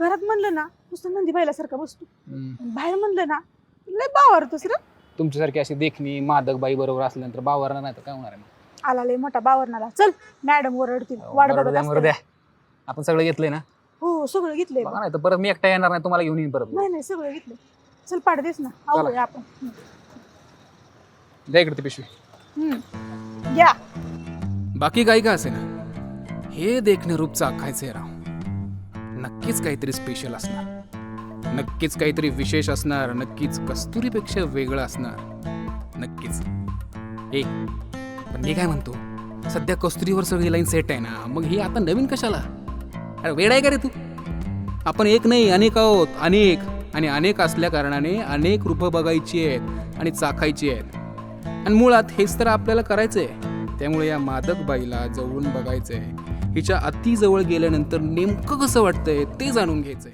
घरात म्हणलं ना नुसतं नंदी बायलासारखा बसतो. बाहेर म्हणलं ना लय बावरतोस रे. तुमच्यासारखी अशी देखणी मादक बाई बरोबर असल्यानंतर बावरणार नाही तर काय होणार आहे मग? आला लय मोठा बावरणाला. चल मॅडम ओरडतील वाट बघत असतील. द्या. आपण सगळं घेतलंय ना? हो सगळं घेतलंय बघ. नाही तर परत मी एकटा येणार नाही तुम्हाला घेऊन येईन परत. नाही नाही सगळं घेतलंय. चल पाड देस ना. आवडूया आपण. द्या इकडे ती पिशवी. हम्म. या. बाकी काही का असे ना. हे देखणे रूप चाखायचे राव. नक्कीच काहीतरी स्पेशल असणार. नक्कीच काहीतरी विशेष असणार नक्कीच कस्तुरीपेक्षा वेगळं असणार. नक्कीच. ए पण मी काय म्हणतो? सध्या कस्तुरीवर सगळी लाईन सेट आहे ना मग ही आता नवीन कशाला? अरे वेळ आहे का रे तू? आपण एक नाही अनेक आहोत अनेक. आणि अनेक असल्या कारणाने अनेक रूपं बघायची आहेत आणि चाखायची आहेत. आणि मुळात हेच तर आपल्याला करायचंय. त्यामुळे या मादक बाईला जवळून बघायचंय. हिच्या अति जवळ गेल्यानंतर नेमकं कसं वाटतंय ते जाणून घ्यायचंय.